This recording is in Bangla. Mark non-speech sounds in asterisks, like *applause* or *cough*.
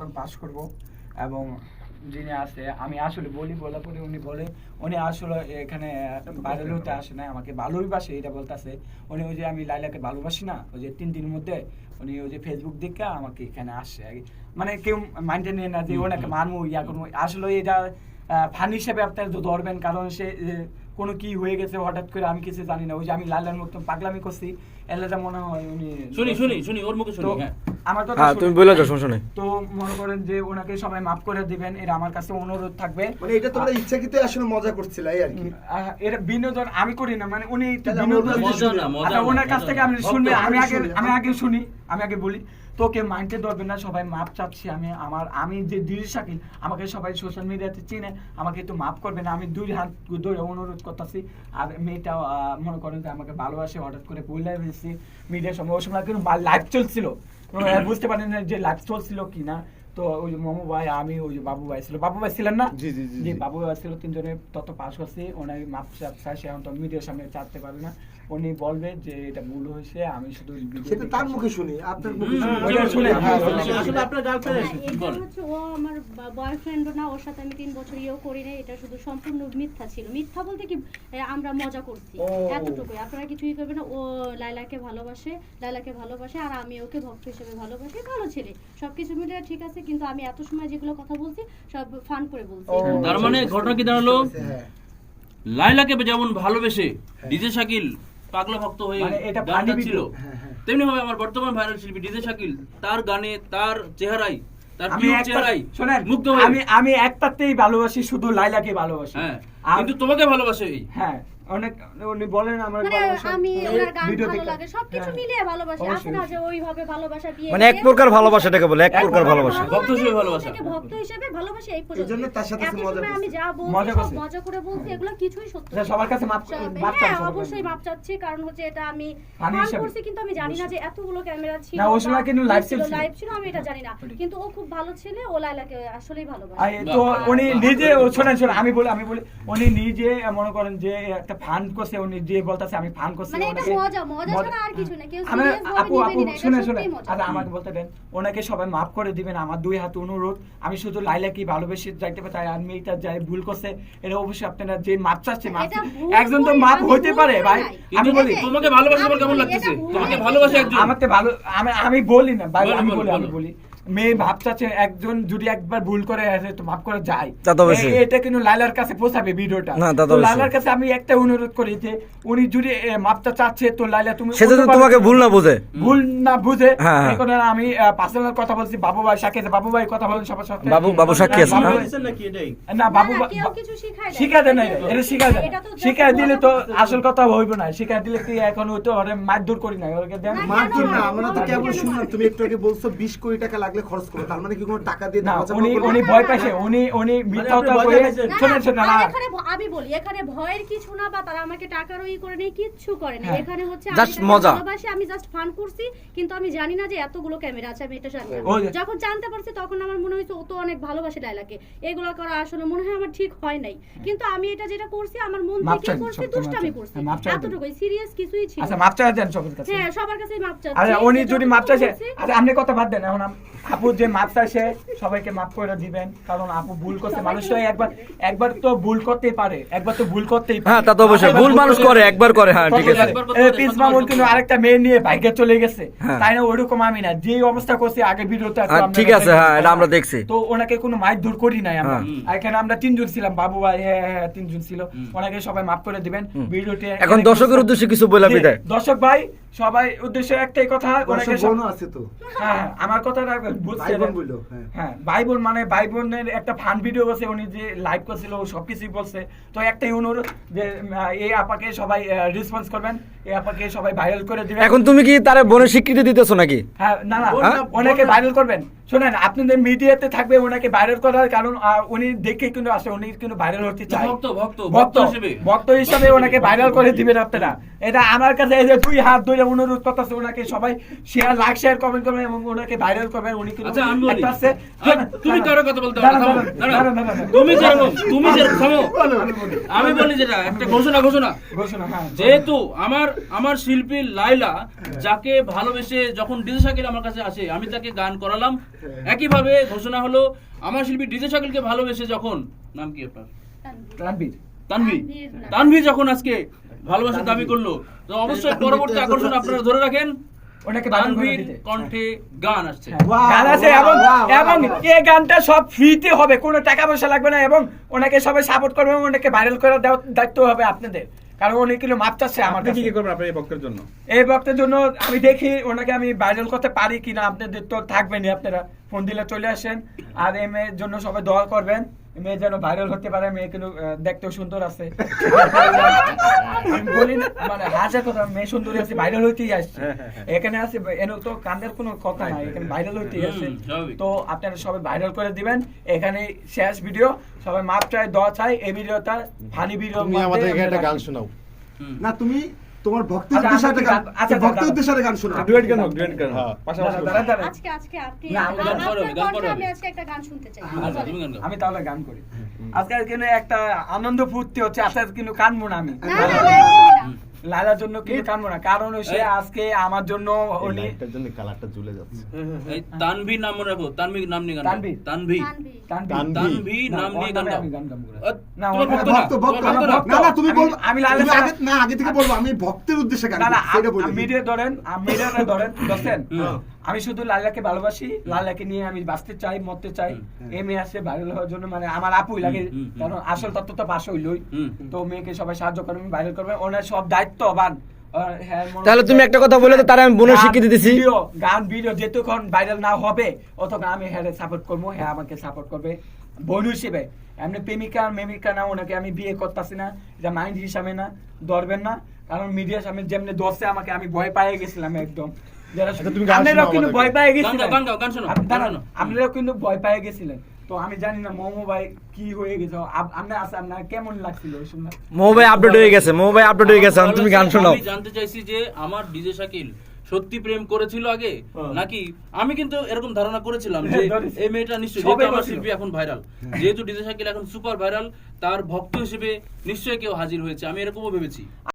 এখন পাস করব। এবং যিনি আছে আমি আসলে বলি বলা পরে উনি বলে উনি আসলে এখানে বাইরে হতে আসে না আমাকে ভালোই বাসে এটা বলতেছে। উনি ওই যে আমি লাইলাকে ভালোবাসি না ওই যে তিন দিনের মধ্যে উনি ওই যে ফেসবুক দেখে আমাকে এখানে কি। মানে কেউ মাইন্ডে নিয়ে না যে ওনাকে মানবো ইয়া করব আসলে এটা ফান হিসেবে আপনার ধরবেন কারণ সে কোনো কি হয়ে গেছে হঠাৎ করে আমি কিছু জানি না। ওই যে আমি লালার মতো পাগলামি করছি এলাকা মনে হয় উনি শুনি শুনি শুনি ওর মুখে শুনি হ্যাঁ। আমার কথা হ্যাঁ তুমি বলে দাও সমস্যা নেই। তো মনে করেন যে ওনাকে সবাই মাফ করে দিবেন এটা আমার কাছে অনুরোধ থাকবে। মানে এটা তোমরা ইচ্ছাকৃত আসলে মজা করছিল এই আর কি। এর বিনোদন আমি করি না মানে উনি বিনোদন মজা না, মজা আচ্ছা ওনার কাছ থেকে। আমি শুনবে আমি আমি আগে আমি। আগে শুনি। আমি আগে বলি, তোকে মাইন্ডে ধরবে না, সবাই মাপ চাচ্ছি, আমি আমার, আমি যে দিল শাকিল, আমাকে সবাই সোশ্যাল মিডিয়াতে চিনে, আমাকে একটু মাফ করবে না, আমি দুই হাত ধরে অনুরোধ করতেছি, আর মেয়েটা মনে করেন যে আমাকে ভালোবাসে, হঠাৎ করে বললে ফেলছি মিডিয়ার সময় ওই সময় কিন্তু লাইভ চলছিল। বুঝতে পারেন যে লাইভ চলছিল কি না তো ওই যে মোমো ভাই আমি ওই যে বাবু ভাই ছিল। বাবু ভাই ছিলেন না? জি। বাবু ভাই ছিল তিনজনের তত পাস করছে। ওনার মাপ চাচ্ছে সে এখন তো মিডিয়ার সামনে চাচ্ছে পারে না। উনি বলবে যে এটা ভুল হয়েছে আমি শুধু সেটা তার মুখে শুনি আপনার মুখে শুনি। ওইটা শুনে, হ্যাঁ, আসলে- আপনার গার্লফ্রেন্ড হ্যাঁ, হচ্ছে ও আমার বয়ফ্রেন্ডও না ওর সাথে আমি তিন বছর ইয়েও করি না এটা শুধু সম্পূর্ণ মিথ্যা ছিল। মিথ্যা বলতে কি আমরা মজা করছি। এতটুকুই। আপনারা কিছুই করবেন না। ও লাইলাকে ভালোবাসে লাইলাকে ভালোবাসে আর আমি ওকে ভক্ত হিসেবে ভালোবাসি। ভালো ছেলে। সবকিছু মিলে ঠিক আছে কিন্তু আমি এত সময় যেগুলো কথা বলছি সব ফান করে বলছি। তার মানে ঘটনা কি দাঁড়াল? হ্যাঁ। লাইলাকে যেমন ভালোবেসে ডিজে শাকিল পাগলা ভক্ত হয়ে মানে এটা গান। হ্যাঁ, হ্যাঁ। তেমনি ভাবে আমার বর্তমান ভাইরাল শিল্পী ডিজে শাকিল তার গানে তার চেহারাই তার আমি প্রিয় চেহারাই শোনেন মুগ্ধ আমি আমি একটাতেই ভালোবাসি শুধু লাইলাকে ভালোবাসি। হ্যাঁ কিন্তু তোমাকে ভালোবাসে হ্যাঁ। অনেক উনি বলেন আমার মানে ভালোবাসা- আমি ওনার গান ভালো লাগে সবকিছু হ্যাঁ। মিলিয়ে ভালোবাসি। আছে না যে ওইভাবে ভালোবাসা বিয়ে মানে এক প্রকার ভালোবাসা এটাকে বলে এক প্রকার ভালোবাসা। ভক্ত হিসেবে ভালোবাসা। ভক্ত হিসেবে ভালোবাসি এই পর্যন্ত জন্য তার সাথে মজা আমি যা বলছি মজা সব মজা করে বলছি এগুলো কিছুই সত্য আচ্ছা, সবার কাছে মাপ- মাপ হ্যাঁ চাচ্ছি। অবশ্যই মাপ চাচ্ছি কারণ হচ্ছে এটা আমি হিসেবে। করছি কিন্তু আমি জানি না যে এতগুলো ক্যামেরা ছিল না, ওই সময় কিন্তু live ছিল। লাইভ ছিল আমি এটা জানি না। কিন্তু ও খুব ভালো ছেলে ও লাইলাকে আসলেই ভালোবাসে। তো উনি নিজে ও শোনেন শোনেন আমি বলি আমি বলি উনি নিজে মনে করেন যে একটা ফান করছে উনি যে বলতেছে আমি ফান করছি মানে এটা মজা, মজা মজা- ছাড়া আর কিছু না। কেউ আমি- ভাবে আপু আপু শুনে শুনে। আচ্ছা আমাকে বলতে দেন। ওনাকে সবাই মাফ করে দিবেন আমার দুই হাত অনুরোধ। আমি শুধু লাইলাকে ভালোবেসে যাইতে পারি আর মেয়েটা যাই ভুল করছে এটা অবশ্যই আপনারা যে মাপ চাচ্ছে মাপ একজন তো মাপ হইতে পারে ভাই। আমি বলি তোমাকে ভালোবাসা কেমন বলি, লাগতেছে? তোমাকে। ভালোবাসে একজন। আমার তো ভালো আমি আমি বলি না ভাই আমি বলি আমি বলো। মেয়ে একজন যদি একবার ভুল করে আসে তো ভাব করে যায়। এটা কিন্তু লালার কাছে পৌঁছাবে ভিডিওটা। তো লালার কাছে আমি একটা অনুরোধ করি যে উনি যদি মাপটা চাচ্ছে তো লাইলা তুমি তোমাকে ভুল না বোঝে। ভুল না বুঝে হ্যাঁ, হ্যাঁ। কারণে আমি পার্সোনাল কথা বলছি বাবু ভাই সাক্ষী বাবু ভাই কথা বলেন সবার সাথে। বাবু- বাবু সাক্ষী আছে, হ্যাঁ, না? বাবু- দেয়। না এটা দেয়। দিলে তো আসল কথা হইব না। শিখায় দিলে কি এখন ওই তো ওরে মারধর করি না ওকে দেন মারধর না? আমরা তো কেবল শুনলাম তুমি একটু আগে বলছো বিশ কোটি টাকা লাগলে খরচ করে তার মানে কি কোনো টাকা দিয়ে না উনি উনি ভয় পাইছে উনি উনি মিথ্যা আপনি কথা বলে শোনেন শোনেন আমি বলি এখানে ভয়ের কিছু না বা তারা আমাকে টাকার ওই করে নেই কিচ্ছু করে না। হ্যাঁ। এখানে হচ্ছে আমি মজা। ভালোবাসি আমি জাস্ট ফান করছি কিন্তু আমি জানি না যে এতগুলো ক্যামেরা আছে আমি এটা জানি যখন জানতে পারছি তখন আমার মনে হয়েছে ও তো অনেক ভালোবাসে লাইলাকে এগুলো করা আসলে মনে হয় আমার ঠিক হয় নাই। কিন্তু আমি এটা যেটা করছি আমার মন থেকে করছি দুষ্টামি করছি। হ্যাঁ, মাপ এতটুকুই সিরিয়াস কিছুই ছিল আচ্ছা মাপ চাই দেন সবার কাছে। হ্যাঁ সবার কাছেই মাপ চাচ্ছি আচ্ছা উনি যদি মাপ চাইছে আচ্ছা আপনি কথা বাদ দেন এখন আপু যে মাপ চাইছে সবাইকে মাফ করে দিবেন। কারণ আপু ভুল করছে মানুষ একবার একবার তো ভুল করতেই পারে একবার তো ভুল করতেই হ্যাঁ তা তো অবশ্যই। ভুল মানুষ করে একবার করে হ্যাঁ ঠিক আছে। পিস মামুন কিন্তু আরেকটা মেয়ে নিয়ে বাইকে চলে গেছে। হ্যাঁ। তাই না ওরকম আমি না। যে অবস্থা করছি আগে ভিডিওতে হ্যাঁ, ঠিক আছে, হ্যাঁ, এটা আমরা দেখছি। তো ওনাকে কোনো মাইর দূর করি নাই আমরা। হ্যাঁ। এখানে আমরা তিনজন ছিলাম বাবু ভাই হ্যাঁ হ্যাঁ, তিনজন ছিল। ওনাকে সবাই মাফ করে দিবেন। ভিডিওটি এখন দর্শকের উদ্দেশ্যে কিছু বলে বিদায়। দর্শক ভাই সবাই উদ্দেশ্যে একটাই কথা সব- বোনও আছে তো। হ্যাঁ হ্যাঁ, আমার কথাটা বুঝছেন? হ্যাঁ। হ্যাঁ ভাই বোন মানে ভাই বোনের একটা ফান ভিডিও বসে উনি যে লাইভ করছিল ও সবকিছুই বলছে। তো একটাই অনুরোধ যে এই আপাকে সবাই রেসপন্স করবেন এই আপাকে সবাই ভাইরাল করে দিবেন। এখন তুমি কি তার বোনের স্বীকৃতি দিতেছো নাকি? হ্যাঁ না না ওনাকে। ভাইরাল করবেন। শোনেন আপনাদের মিডিয়াতে থাকবে ওনাকে ভাইরাল করার কারণ উনি দেখে কিন্তু আসে উনি কিন্তু ভাইরাল হতে চায়। ভক্ত ভক্ত ভক্ত হিসেবে। ভক্ত হিসাবে ওনাকে ভাইরাল করে দিবেন আপনারা। এটা আমার কাছে এই যে দুই হাত ধরে করে অনুরোধ করতেছে ওনাকে সবাই শেয়ার লাইক শেয়ার কমেন্ট করবেন এবং ওনাকে ভাইরাল করবেন। উনি কিন্তু আচ্ছা আমি বলি আছে। তুমি কারও কথা বলতে পারো না। তুমি যেরকম তুমি যেরকম থামো। আমি বলি। যেটা একটা ঘোষণা ঘোষণা। ঘোষণা হ্যাঁ যেহেতু আমার আমার শিল্পী লাইলা যাকে ভালোবেসে যখন ডিজে শাকিল আমার কাছে আসে আমি তাকে গান করালাম। একইভাবে ঘোষণা হলো আমার শিল্পী ডিজে শাকিলকে ভালোবেসে যখন নাম কি আপনার? তানভীর তানভি তানভীর তানভি যখন আজকে ভালোবাসার দাবি করল তো অবশ্যই পরবর্তী আকর্ষণ আপনারা ধরে রাখেন ওনাকে তানভীর কণ্ঠে গান আসছে। গান আছে এবং wow, wow. এবং এই গানটা সব ফ্রিতে হবে কোনো টাকা পয়সা লাগবে না এবং ওনাকে সবাই সাপোর্ট করবে এবং ওনাকে ভাইরাল করার দায়িত্ব হবে আপনাদের। কারণ উনি কিন্তু মাপ চাচ্ছে আমার কি কি করবেন আপনার এই বক্তের জন্য? এই বক্তের জন্য আমি দেখি ওনাকে আমি ভাইরাল করতে পারি কিনা আপনাদের তো থাকবেনই আপনারা। ফোন দিলে চলে আসেন। আর এম এর জন্য সবাই দোয়া করবেন। মেয়ে যেন ভাইরাল হতে পারে মেয়ে কিন্তু দেখতেও সুন্দর আছে। *laughs* বলি না, মানে হাজার কথা মেয়ে সুন্দরী আছে ভাইরাল হইতেই আসছে। এখানে আছে এনে তো কান্দের কোনো কথা নাই এখানে ভাইরাল হইতেই আসছে তো আপনারা সবাই ভাইরাল করে দিবেন। এখানে শেষ ভিডিও সবাই মাপ চাই দোয়া চাই এই ভিডিওটা ফানি ভিডিও তুমি আমাদেরকে একটা গান শোনাও। না তুমি তোমার ভক্তের আচ্ছা, উদ্দেশ্যে একটা গান আচ্ছা, ভক্তের উদ্দেশ্যে গান শোনাও ডুয়েট গান হোক ডুয়েট গান হ্যাঁ। পাশাপাশি। আজকে আজকে আপনি আমি গান করো, গান করো। আমি আজকে একটা গান শুনতে চাই আচ্ছা তুমি গান গাও। আমি তাহলে গান করি আজকে কিন্তু একটা আনন্দ ফুর্তি হচ্ছে আজকে কিন্তু কানবো না আমি না, না, না, না, না। লালার জন্য কিন্তু কানবো না কারণ এই- আজকে আমার জন্য উনি জন্য কালারটা জ্বলে যাচ্ছে এই তানভি নাম রাখো তানভি নাম নিয়ে গান। তানভি। তানভীর। তানভি আমি শুধু লালাকে ভালোবাসি লালাকে নিয়ে আমি বাঁচতে চাই মরতে চাই। এই মেয়ে আসে ভাইরাল হওয়ার জন্য মানে আমার আপুই লাগে। কারণ আসল তত্ত্ব তো পাশ হইলই। তো মেয়েকে সবাই সাহায্য করবে ভাইরাল করবে ওনার সব হ্যাঁ, মনে তাহলে তুমি একটা কথা বলে তো তারা আমি বোনের গান, স্বীকৃতি দিছি গান ভিডিও যেতক্ষণ ভাইরাল না হবে অতক্ষণ আমি হ্যাঁ সাপোর্ট করব হ্যাঁ আমাকে সাপোর্ট করবে। বোন হিসেবে এমনি প্রেমিকা মেমিকা না ওনাকে আমি বিয়ে করতেছি না এটা মাইন্ড হিসাবে না ধরবেন না। কারণ মিডিয়ার সামনে যেমনি ধরছে আমাকে আমি ভয় পাইয়ে গেছিলাম একদম। আপনারাও কিন্তু ভয় পাইয়ে গেছিলেন। আপনারাও কিন্তু ভয় পেয়ে গেছিলেন। তো আমি জানি না মোমো ভাই কি হয়ে গেছে আপ- আপনার আছে আপনার কেমন লাগছিল ওই সময়? মৌ ভাই আপডেট হয়ে গেছে মৌ ভাই আপডেট হয়ে গেছে তুমি গান শোনাও। আমি জানতে চাইছি যে আমার ডিজে শাকিল সত্যি প্রেম করেছিল আগে হ্যাঁ। নাকি? আমি কিন্তু এরকম ধারণা করেছিলাম যে হ্যাঁ, এই মেয়েটা নিশ্চয়ই যেহেতু আমার শিল্পী এখন ভাইরাল যেহেতু ডিজে শাকিল এখন সুপার ভাইরাল তার ভক্ত হিসেবে নিশ্চয়ই কেউ হাজির হয়েছে আমি এরকমও ভেবেছি।